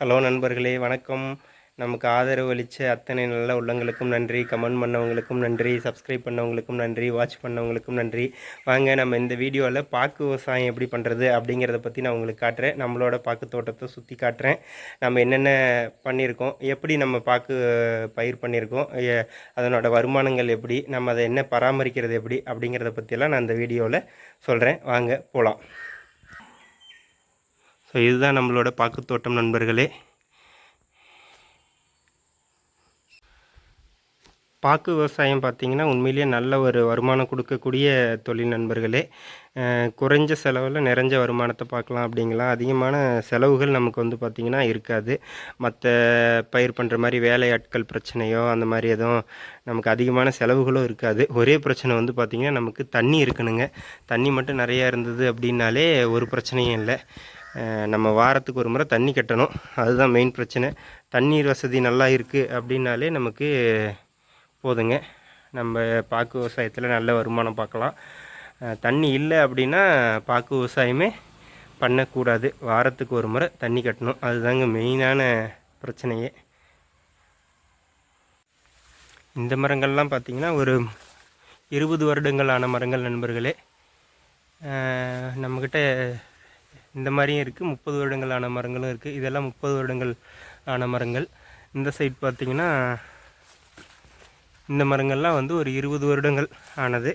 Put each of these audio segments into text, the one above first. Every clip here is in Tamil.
ஹலோ நண்பர்களே வணக்கம். நமக்கு ஆதரவு அளித்த அத்தனை நல்ல உள்ளங்களுக்கும் நன்றி. கமெண்ட் பண்ணவங்களுக்கும் நன்றி. சப்ஸ்கிரைப் பண்ணவங்களுக்கும் நன்றி. வாட்ச் பண்ணவங்களுக்கும் நன்றி. வாங்க நம்ம இந்த வீடியோவில் பாக்கு விவசாயம் எப்படி பண்ணுறது அப்படிங்கிறத பற்றி நான் உங்களுக்கு காட்டுறேன். நம்மளோட பாக்கு தோட்டத்தை சுற்றி காட்டுறேன். நம்ம என்னென்ன பண்ணியிருக்கோம் எப்படி நம்ம பாக்கு பயிர் பண்ணியிருக்கோம் அதனோட வருமானங்கள் எப்படி நம்ம அதை என்ன பராமரிக்கிறது எப்படி அப்படிங்கிறத பற்றியெல்லாம் நான் இந்த வீடியோவில் சொல்கிறேன் வாங்க போகலாம் ஸோ இதுதான் நம்மளோட பாக்குத்தோட்டம் நண்பர்களே. பாக்கு விவசாயம் பார்த்திங்கன்னா உண்மையிலேயே நல்ல ஒரு வருமானம் கொடுக்கக்கூடிய தொழில் நண்பர்களே. குறைஞ்ச செலவில் நிறைஞ்ச வருமானத்தை பார்க்கலாம் அப்படிங்கலாம் அதிகமான செலவுகள் நமக்கு வந்து பார்த்திங்கன்னா இருக்காது. மற்ற பயிர் பண்ணுற மாதிரி வேலையாட்கள் பிரச்சனையோ அந்த மாதிரி எதுவும் நமக்கு அதிகமான செலவுகளும் இருக்காது. ஒரே பிரச்சனை வந்து பார்த்திங்கன்னா நமக்கு தண்ணி இருக்கணுங்க. தண்ணி மட்டும் நிறையா இருந்தது அப்படின்னாலே ஒரு பிரச்சனையும் இல்லை. நம்ம வாரத்துக்கு ஒரு முறை தண்ணி கட்டணும். அதுதான் மெயின் பிரச்சனை. தண்ணீர் வசதி நல்லா இருக்குது அப்படின்னாலே நமக்கு போதுங்க. நம்ம பாக்கு விவசாயத்தில் நல்ல வருமானம் பார்க்கலாம். தண்ணி இல்லை அப்படின்னா பாக்கு விவசாயமே பண்ணக்கூடாது. வாரத்துக்கு ஒரு முறை தண்ணி கட்டணும். அதுதாங்க மெயினான பிரச்சனையே. இந்த மரங்கள்லாம் பார்த்திங்கன்னா ஒரு இருபது வருடங்கள் ஆன மரங்கள் நண்பர்களே. நம்மக்கிட்ட இந்த மாதிரியும் இருக்குது முப்பது வருடங்கள் ஆன மரங்களும் இருக்குது இதெல்லாம் முப்பது வருடங்கள் ஆன மரங்கள். இந்த சைட் பார்த்திங்கன்னா இந்த மரங்கள்லாம் வந்து ஒரு இருபது வருடங்கள் ஆனது.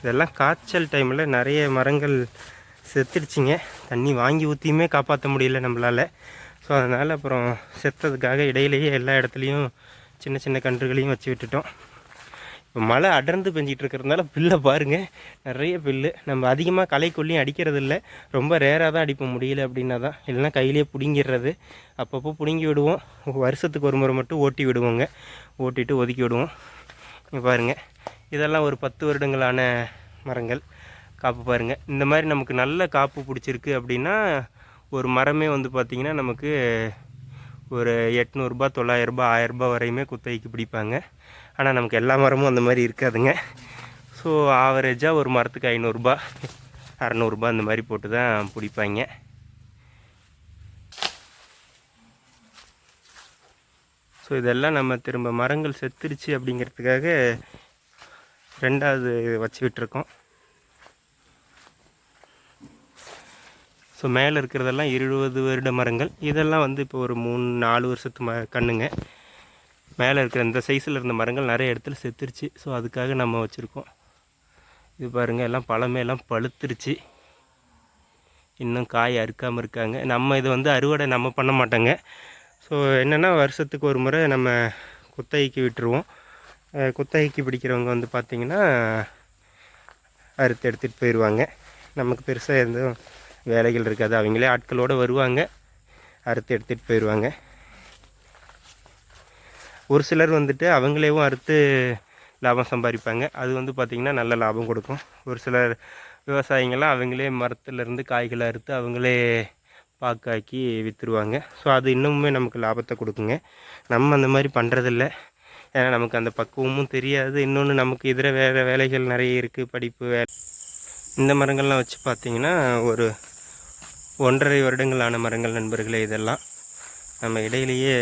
இதெல்லாம் காய்ச்சல் டைமில் நிறைய மரங்கள் செத்துடுச்சிங்க. தண்ணி வாங்கி ஊற்றியுமே காப்பாற்ற முடியல நம்மளால். ஸோ அதனால் அப்புறம் செத்ததுக்காக இடையிலேயே எல்லா இடத்துலையும் சின்ன சின்ன கன்றுகளையும் வச்சு விட்டுட்டோம். மழை அடர்ந்து பெஞ்சிட்டு இருக்கிறதுனால பில்லை பாருங்கள் நிறைய பில்லு. நம்ம அதிகமாக களைக்கொல்லியும் அடிக்கிறது இல்லை ரொம்ப ரேராக தான் அடிப்ப முடியல அப்படின்னா தான். இல்லைன்னா கையிலேயே பிடுங்கிடுறது அப்பப்போ பிடுங்கி விடுவோம். வருஷத்துக்கு ஒரு முறை மட்டும் ஓட்டி விடுவோங்க. ஓட்டிட்டு ஒதுக்கி விடுவோம். பாருங்கள் இதெல்லாம் ஒரு பத்து வருடங்களான மரங்கள். காப்பு பாருங்கள் இந்த மாதிரி நமக்கு நல்ல காப்பு பிடிச்சிருக்கு அப்படின்னா ஒரு மரமே வந்து பார்த்திங்கன்னா நமக்கு ஒரு எட்நூறுரூபா தொள்ளாயிரரூபா ஆயரரூபா வரையுமே குத்தகைக்கு பிடிப்பாங்க. ஆனால் நமக்கு எல்லா மரமும் அந்த மாதிரி இருக்காதுங்க. ஸோ ஆவரேஜாக ஒரு மரத்துக்கு ஐநூறுரூபா அறநூறுபா அந்த மாதிரி போட்டு தான் பிடிப்பாங்க. ஸோ இதெல்லாம் நம்ம திரும்ப மரங்கள் செத்துருச்சு அப்படிங்கிறதுக்காக ரெண்டாவது வச்சு விட்டுருக்கோம். ஸோ மேலே இருக்கிறதெல்லாம் இருபது வருட மரங்கள். இதெல்லாம் வந்து இப்போ ஒரு மூணு நாலு வருஷத்து ம கண்ணுங்க. மேலே இருக்கிற இந்த சைஸில் இருந்த மரங்கள் நிறைய இடத்துல செத்துருச்சு. ஸோ அதுக்காக நம்ம வச்சுருக்கோம். இது பாருங்கள் எல்லாம் பழமே எல்லாம் பழுத்துருச்சு. இன்னும் காய் அறுக்காமல் இருக்காங்க. நம்ம இதை வந்து அறுவடை நம்ம பண்ண மாட்டோங்க. ஸோ என்னென்னா வருஷத்துக்கு ஒரு முறை நம்ம குத்தகைக்கு விட்டுருவோம். குத்தகைக்கு பிடிக்கிறவங்க வந்து பார்த்திங்கன்னா அறுத்து எடுத்துகிட்டு போயிடுவாங்க நமக்கு பெருசாக எதுவும் வேலைகள் இருக்காது. அவங்களே ஆட்களோடு வருவாங்க. அறுத்து எடுத்துகிட்டு போயிடுவாங்க ஒரு சிலர் வந்துட்டு அவங்களேவும் அறுத்து லாபம் சம்பாதிப்பாங்க. அது வந்து பார்த்திங்கன்னா நல்ல லாபம் கொடுக்கும். ஒரு சிலர் விவசாயிங்கள்லாம் அவங்களே மரத்துலேருந்து காய்களை அறுத்து அவங்களே பாக்காக்கி விற்றுருவாங்க ஸோ அது இன்னமுமே நமக்கு லாபத்தை கொடுக்குங்க. நம்ம அந்த மாதிரி பண்ணுறதில்ல ஏன்னா நமக்கு அந்த பக்குவமும் தெரியாது. இன்னொன்று நமக்கு இதர வேறு வேலைகள் நிறைய இருக்குது படிப்பு வே இந்த மரங்கள்லாம் வச்சு பார்த்தீங்கன்னா ஒரு ஒன்றரை வருடங்களான மரங்கள் நண்பர்களே இதெல்லாம் நம்ம இடையிலேயே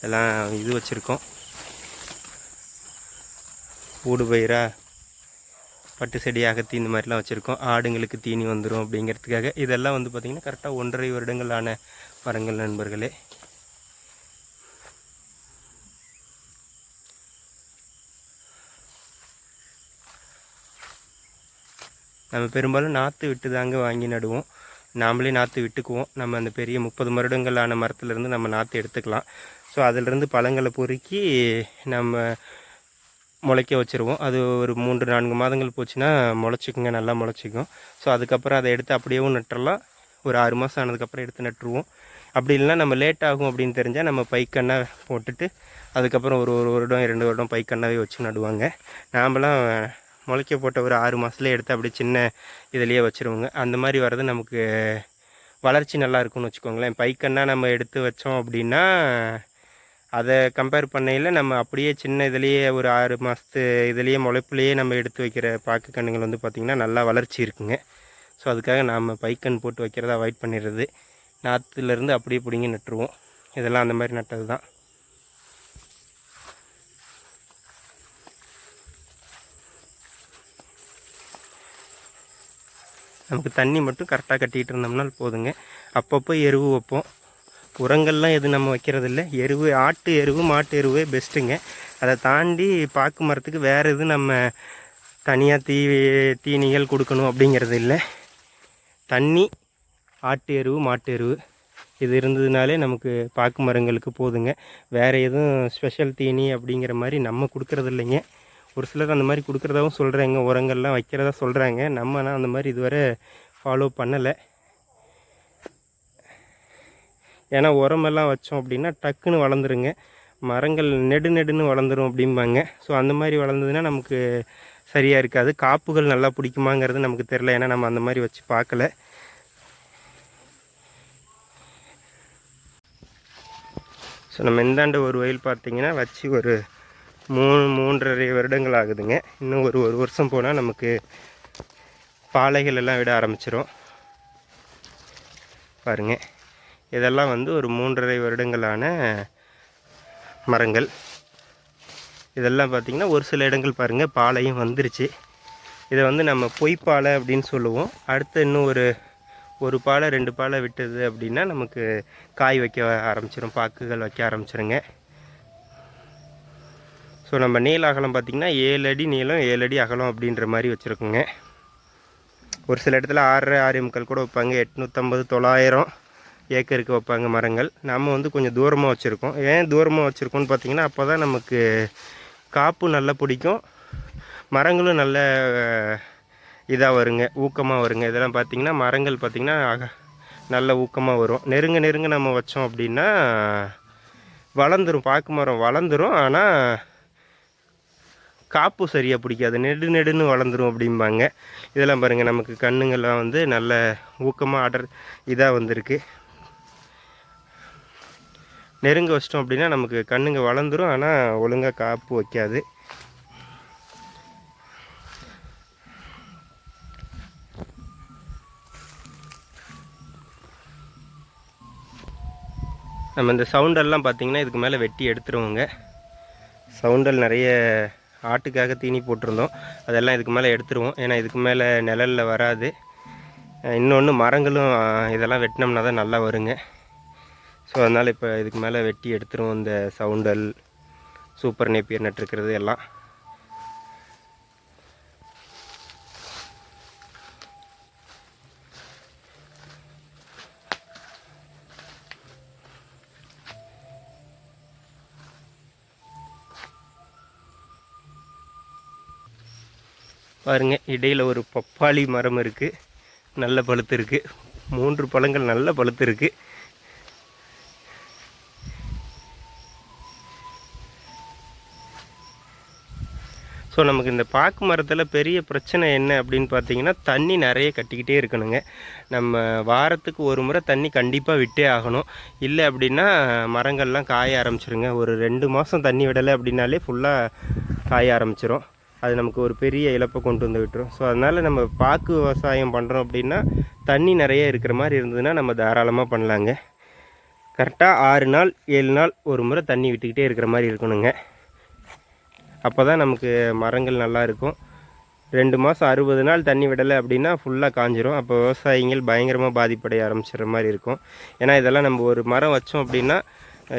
எல்லாம் இது வச்சுருக்கோம். ஊடு பயிரா பட்டு செடி அகத்தி இந்த மாதிரிலாம் வச்சுருக்கோம். ஆடுங்களுக்கு தீனி வந்துடும் அப்படிங்கிறதுக்காக. இதெல்லாம் வந்து பார்த்திங்கன்னா கரெக்டாக ஒன்றரை வருடங்களான மரங்கள் நண்பர்களே. நம்ம பெரும்பாலும் நாற்று விட்டு தாங்க வாங்கி நடுவோம். நாமளே நாற்று விட்டுக்குவோம். நம்ம அந்த பெரிய முப்பது வருடங்களான மரத்துலேருந்து நம்ம நாற்று எடுத்துக்கலாம். ஸோ அதிலிருந்து பழங்களை பொறுக்கி நம்ம முளைக்க வச்சுருவோம். அது ஒரு மூன்று நான்கு மாதங்கள் போச்சுன்னா முளைச்சிக்குங்க நல்லா முளைச்சிக்கும். ஸோ அதுக்கப்புறம் அதை எடுத்து அப்படியேவும் நட்டுறலாம். ஒரு ஆறு மாதம் ஆனதுக்கப்புறம் எடுத்து நட்டுருவோம். அப்படி இல்லைன்னா நம்ம லேட் ஆகும் அப்படின்னு தெரிஞ்சால் நம்ம பைக்கண்ணா போட்டுட்டு அதுக்கப்புறம் ஒரு ஒரு வருடம் இரண்டு வருடம் பைக்கண்ணாவே வச்சு நடுவாங்க. நாமெல்லாம் முளைக்க போட்ட ஒரு ஆறு மாதத்துலேயே எடுத்து அப்படியே சின்ன இதுலேயே வச்சுருவோங்க. அந்த மாதிரி வர்றது நமக்கு வளர்ச்சி நல்லா இருக்கும்னு வச்சுக்கோங்களேன். பைக்கன்னா நம்ம எடுத்து வச்சோம் அப்படின்னா அதை கம்பேர் பண்ணையில் நம்ம அப்படியே சின்ன இதுலேயே ஒரு ஆறு மாதத்து இதுலேயே முளைப்புலேயே நம்ம எடுத்து வைக்கிற பாக்கு கண்ணுங்கள் வந்து பார்த்திங்கன்னா நல்லா வளர்ச்சி இருக்குங்க. ஸோ அதுக்காக நாம் பைக்கன் போட்டு வைக்கிறத அவாய்ட் பண்ணிடுறது. நாற்றுலேருந்து அப்படியே பிடிங்கி நட்டுருவோம். இதெல்லாம் அந்த மாதிரி நட்டது தான் நமக்கு தண்ணி மட்டும் கரெக்டாக கட்டிகிட்டு இருந்தோம்னால் போதுங்க. அப்பப்போ எருவு வைப்போம். உரங்கள்லாம் எதுவும் நம்ம வைக்கிறதில்ல. எருவு ஆட்டு எருவு மாட்டு எருவே பெஸ்ட்டுங்க அதை தாண்டி பாக்கு மரத்துக்கு வேறு எதுவும் நம்ம தனியாக தீ தீனிகள் கொடுக்கணும் அப்படிங்கிறது இல்லை. தண்ணி ஆட்டு எருவு மாட்டு எருவு. இது இருந்ததுனாலே நமக்கு பாக்கு மரங்களுக்கு போதுங்க. வேறு எதுவும் ஸ்பெஷல் தீனி அப்படிங்கிற மாதிரி நம்ம கொடுக்குறதில்லைங்க. ஒரு சிலர் அந்த மாதிரி கொடுக்குறதாவும் சொல்கிறாங்க உரங்கள்லாம் வைக்கிறதா சொல்கிறாங்க நம்ம ஆனால் அந்த மாதிரி இதுவரை ஃபாலோ பண்ணலை. ஏன்னா உரமெல்லாம் வச்சோம் அப்படின்னா டக்குன்னு வளர்ந்துருங்க. மரங்கள் நெடு நெடுன்னு வளர்ந்துரும் அப்படிம்பாங்க. ஸோ அந்த மாதிரி வளர்ந்ததுன்னா நமக்கு சரியாக இருக்காது. காப்புகள் நல்லா பிடிக்குமாங்கிறது நமக்கு தெரில ஏன்னா நம்ம அந்த மாதிரி வச்சு பார்க்கல. ஸோ நம்ம இந்தாண்டு ஒரு வயல் பார்த்திங்கன்னா வச்சு ஒரு மூணு மூன்றரை வருடங்கள் ஆகுதுங்க. இன்னும் ஒரு ஒரு வருஷம் போனால் நமக்கு பாலைகள் எல்லாம் விட ஆரம்பிச்சிடும் பாருங்க. இதெல்லாம் வந்து ஒரு மூன்றரை வருடங்களான மரங்கள். இதெல்லாம் பார்த்திங்கன்னா ஒரு சில இடங்கள் பாருங்கள் பாலையும் வந்துருச்சு. இதை வந்து நம்ம பொய்ப்பாலை அப்படின்னு சொல்லுவோம். அடுத்து இன்னும் ஒரு ஒரு பாலை ரெண்டு பாலை விட்டது அப்படின்னா நமக்கு காய் வைக்க ஆரம்பிச்சிடும் பாக்குகள் வைக்க ஆரம்பிச்சிருங்க. ஸோ நம்ம நீள அகலம் பார்த்திங்கன்னா ஏழு அடி நீளம் ஏழு அடி அகலம் அப்படின்ற மாதிரி வச்சுருக்கோங்க. ஒரு சில இடத்துல ஆறரை ஆறு முக்கால் கூட வைப்பாங்க. எட்நூற்றம்பது தொள்ளாயிரம் ஏக்கருக்கு வைப்பாங்க மரங்கள். நம்ம வந்து கொஞ்சம் தூரமாக வச்சுருக்கோம். ஏன் தூரமாக வச்சுருக்கோம்னு பார்த்தீங்கன்னா அப்போ தான் நமக்கு காப்பு நல்லா பிடிக்கும். மரங்களும் நல்ல இதாக வருங்க ஊக்கமாக வருங்க. இதெல்லாம் பார்த்திங்கன்னா மரங்கள் பார்த்திங்கன்னா அக- நல்ல ஊக்கமாக வரும். நெருங்க நெருங்க நம்ம வச்சோம் அப்படின்னா வளர்ந்துரும். பாக்கு மரம் வளர்ந்துரும். ஆனால் காப்பு சரியாக பிடிக்காது. நெடு நெடுன்னு வளர்ந்துரும் அப்படிம்பாங்க. இதெல்லாம் பாருங்கள் நமக்கு கண்ணுங்கள்லாம் வந்து நல்ல ஊக்கமாக ஆர்டர் இதாக வந்திருக்கு. நெருங்க வச்சிட்டோம் அப்படின்னா நமக்கு கண்ணுங்க வளர்ந்துரும். ஆனால் ஒழுங்காக காப்பு வைக்காது. நம்ம இந்த சவுண்டெல்லாம் பார்த்திங்கன்னா இதுக்கு மேலே வெட்டி எடுத்துருவோங்க. சவுண்டல் நிறைய ஆட்டுக்காக தீனி போட்டிருந்தோம். அதெல்லாம் இதுக்கு மேலே எடுத்துருவோம். ஏன்னா இதுக்கு மேலே நிழலில் வராது. இன்னொன்று மரங்களும் இதெல்லாம் வெட்டினோம்னா தான் நல்லா வருங்க. ஸோ அதனால் இப்போ இதுக்கு மேலே வெட்டி எடுத்துருவோம். இந்த சவுண்டல் சூப்பர் நேப்பியர் நட்டுருக்கிறது எல்லாம். பாருங்கள் இடையில் ஒரு பப்பாளி மரம் இருக்குது நல்ல பழுத்து இருக்குது மூன்று பழங்கள் நல்ல பழுத்து இருக்குது ஸோ நமக்கு இந்த பாக்கு மரத்தில் பெரிய பிரச்சனை என்ன அப்படின்னு பார்த்தீங்கன்னா தண்ணி நிறைய கட்டிக்கிட்டே இருக்கணுங்க. நம்ம வாரத்துக்கு ஒரு முறை தண்ணி கண்டிப்பாக விட்டே ஆகணும். இல்லை அப்படின்னா மரங்கள்லாம் காய ஆரம்பிச்சிருங்க. ஒரு ரெண்டு மாதம் தண்ணி விடலை அப்படின்னாலே ஃபுல்லாக காய ஆரம்பிச்சிரும். அது நமக்கு ஒரு பெரிய இழப்பை கொண்டு வந்து விட்டுரும். ஸோ அதனால் நம்ம பாக்கு விவசாயம் பண்ணுறோம் அப்படின்னா தண்ணி நிறைய இருக்கிற மாதிரி இருந்ததுன்னா நம்ம தாராளமாக பண்ணலாங்க. கரெக்டாக ஆறு நாள் ஏழு நாள் ஒரு முறை தண்ணி விட்டுக்கிட்டே இருக்கிற மாதிரி இருக்கணுங்க. அப்போ தான் நமக்கு மரங்கள் நல்லா இருக்கும். ரெண்டு மாதம் அறுபது நாள் தண்ணி விடலை அப்படின்னா ஃபுல்லாக காஞ்சிரும். அப்போ விவசாயிகள் பயங்கரமாக பாதிப்படைய ஆரம்பிச்சிடுற மாதிரி இருக்கும். ஏன்னா இதெல்லாம் நம்ம ஒரு மரம் வச்சோம் அப்படின்னா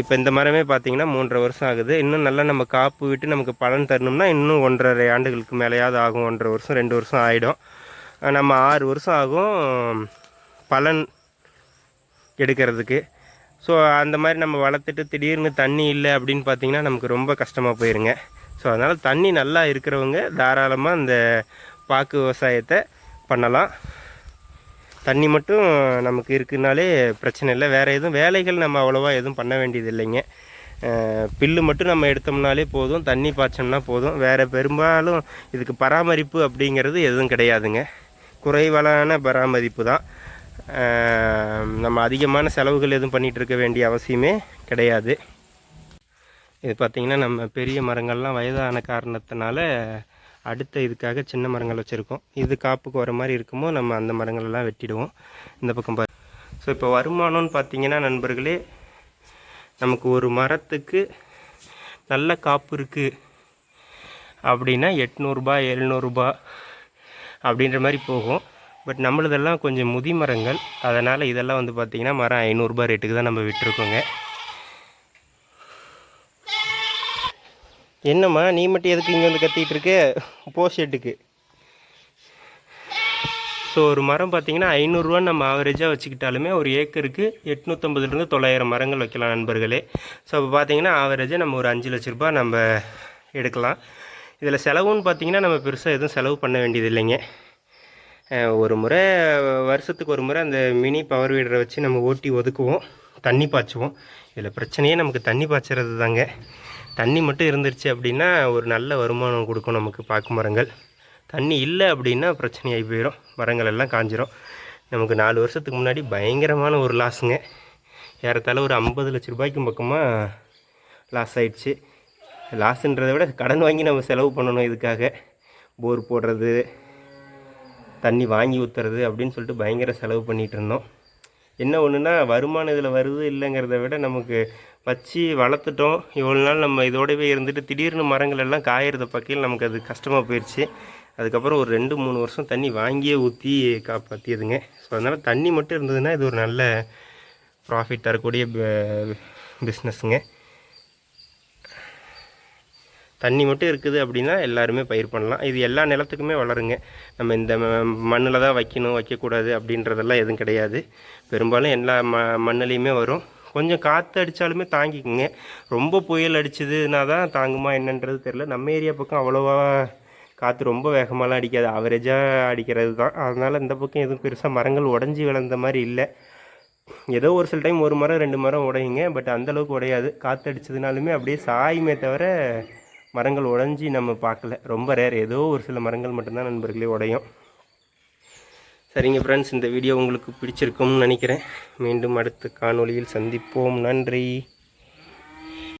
இப்போ இந்த மரமே பார்த்தீங்கன்னா மூன்றரை வருஷம் ஆகுது. இன்னும் நல்லா நம்ம காப்பு விட்டு நமக்கு பலன் தரணும்னா இன்னும் ஒன்றரை ஆண்டுகளுக்கு மேலேயாவது ஆகும். ஒன்றரை வருஷம் ரெண்டு வருஷம் ஆகிடும் நம்ம ஆறு வருஷம் ஆகும் பலன் எடுக்கிறதுக்கு. ஸோ அந்த மாதிரி நம்ம வளர்த்துட்டு திடீர்னு தண்ணி இல்லை அப்படின்னு பார்த்தீங்கன்னா நமக்கு ரொம்ப கஷ்டமாக போயிருங்க. ஸோ அதனால் தண்ணி நல்லா இருக்கிறவங்க தாராளமாக இந்த பாக்கு விவசாயத்தை பண்ணலாம். தண்ணி மட்டும் நமக்கு இருக்குனாலே பிரச்சனை இல்லை. வேறு எதுவும் வேலைகள் நம்ம அவ்வளோவா எதுவும் பண்ண வேண்டியது இல்லைங்க. பில்லு மட்டும் நம்ம எடுத்தோம்னாலே போதும். தண்ணி பாய்ச்சோம்னா போதும். வேறு பெரும்பாலும் இதுக்கு பராமரிப்பு அப்படிங்கிறது எதுவும் கிடையாதுங்க. குறைவான பராமரிப்பு தான். நம்ம அதிகமான செலவுகள் எதுவும் பண்ணிகிட்டு இருக்க வேண்டிய அவசியமே கிடையாது. இது பார்த்திங்கன்னா நம்ம பெரிய மரங்கள்லாம் வயதான காரணத்தினால அடுத்த இதுக்காக சின்ன மரங்கள் வச்சுருக்கோம். இது காப்புக்கு வர மாதிரி இருக்குமோ நம்ம அந்த மரங்களெல்லாம் வெட்டிடுவோம். இந்த பக்கம் பார்த்து ஸோ இப்போ வருமானம்னு பார்த்தீங்கன்னா நண்பர்களே நமக்கு ஒரு மரத்துக்கு நல்ல காப்பு இருக்குது அப்படின்னா எட்நூறுபா எழுநூறுபா அப்படின்ற மாதிரி போகும். பட் நம்மளதெல்லாம் கொஞ்சம் முதி மரங்கள். அதனால் இதெல்லாம் வந்து பார்த்திங்கன்னா மரம் ஐநூறுரூபா ரேட்டுக்கு தான் நம்ம விட்டுருக்கோங்க. என்னம்மா நீ மட்டும் எதுக்கு இங்கே வந்து கத்திகிட்டு இருக்க? போ ஷெட்டுக்கு ஸோ ஒரு மரம் பார்த்தீங்கன்னா ஐநூறுரூவா நம்ம ஆவரேஜாக வச்சுக்கிட்டாலுமே ஒரு ஏக்கருக்கு எட்நூற்றம்பதுலேருந்து தொள்ளாயிரம் மரங்கள் வைக்கலாம் நண்பர்களே. ஸோ இப்போ பார்த்தீங்கன்னா ஆவரேஜாக நம்ம ஒரு அஞ்சு லட்ச ரூபா நம்ம எடுக்கலாம். இதில் செலவுன்னு பார்த்தீங்கன்னா நம்ம பெருசாக எதுவும் செலவு பண்ண வேண்டியது இல்லைங்க. ஒரு முறை வருஷத்துக்கு ஒரு முறை அந்த மினி பவர் வீடரை வச்சு நம்ம ஓட்டி ஒதுக்குவோம். தண்ணி பாய்ச்சுவோம். இதில் பிரச்சனையே நமக்கு தண்ணி பாய்ச்சறது தாங்க தண்ணி மட்டும் இருந்துருச்சு அப்படின்னா ஒரு நல்ல வருமானம் கொடுக்கும் நமக்கு பாக்கு மரங்கள். தண்ணி இல்லை அப்படின்னா பிரச்சனையாகி போயிடும் மரங்கள் எல்லாம் காஞ்சிரும். நமக்கு நாலு வருஷத்துக்கு முன்னாடி பயங்கரமான ஒரு லாஸுங்க ஏறத்தாழ ஒரு ஐம்பது லட்ச ரூபாய்க்கும் பக்கமாக லாஸ் ஆயிடுச்சு. லாஸுன்றதை விட கடன் வாங்கி நம்ம செலவு பண்ணணும் இதுக்காக. போர் போடுறது தண்ணி வாங்கி ஊற்றுறது அப்படின்னு சொல்லிட்டு பயங்கர செலவு பண்ணிகிட்டு இருந்தோம். என்ன ஒன்றுனா வருமானம் இதில் வருது இல்லைங்கிறத விட நமக்கு வச்சு வளர்த்துட்டோம். இவ்வளோ நாள் நம்ம இதோடவே இருந்துட்டு திடீர்னு மரங்கள் எல்லாம் காயறத பக்கையில் நமக்கு அது கஷ்டமாக போயிடுச்சு அதுக்கப்புறம் ஒரு ரெண்டு மூணு வருஷம் தண்ணி வாங்கியே ஊற்றி காப்பாற்றியதுங்க ஸோ அதனால் தண்ணி மட்டும் இருந்ததுன்னா இது ஒரு நல்ல ப்ராஃபிட் தரக்கூடிய பிஸ்னஸ்ங்க தண்ணி மட்டும் இருக்குது அப்படின்னா எல்லாருமே பயிர் பண்ணலாம். இது எல்லா நிலத்துக்குமே வளருங்க. நம்ம இந்த மண்ணில் தான் வைக்கணும் வைக்கக்கூடாது அப்படின்றதெல்லாம் எதுவும் கிடையாது. பெரும்பாலும் எல்லா ம மண்ணுலேயுமே வரும். கொஞ்சம் காற்று அடித்தாலுமே தாங்கிக்குங்க. ரொம்ப புயல் அடிச்சதுன்னா தான் தாங்குமா என்னன்றது தெரில நம்ம ஏரியா பக்கம் அவ்வளோவா காற்று ரொம்ப வேகமாகலாம் அடிக்காது. ஆவரேஜாக அடிக்கிறது தான். அதனால் இந்த பக்கம் எதுவும் பெருசாக மரங்கள் உடஞ்சி விளந்த மாதிரி இல்லை. ஏதோ ஒரு சில டைம் ஒரு மரம் ரெண்டு மரம் உடையுங்க. பட் அந்தளவுக்கு உடையாது. காற்று அடித்ததுனாலுமே அப்படியே சாயுமே தவிர மரங்கள் உடஞ்சி நம்ம பார்க்கல. ரொம்ப ரேர் ஏதோ ஒரு சில மரங்கள் மட்டும்தான் நண்பர்களே உடையும். சரிங்க ஃப்ரெண்ட்ஸ் இந்த வீடியோ உங்களுக்கு பிடிச்சிருக்கும்னு நினைக்கிறேன். மீண்டும் அடுத்த காணொளியில் சந்திப்போம். நன்றி.